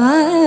I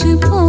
是破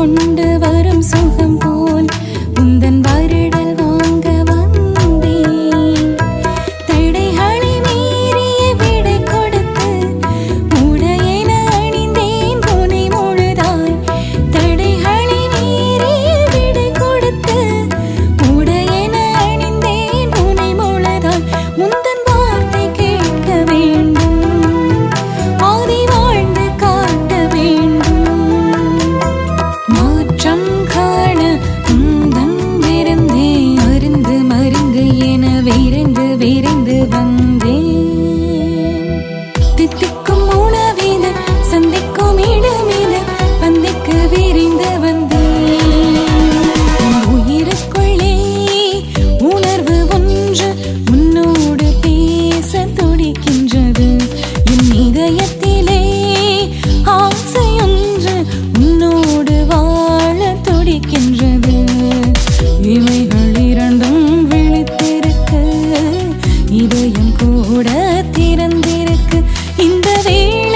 கொண்டு வ இதயம் கூட திறந்திருக்கு. இந்த வே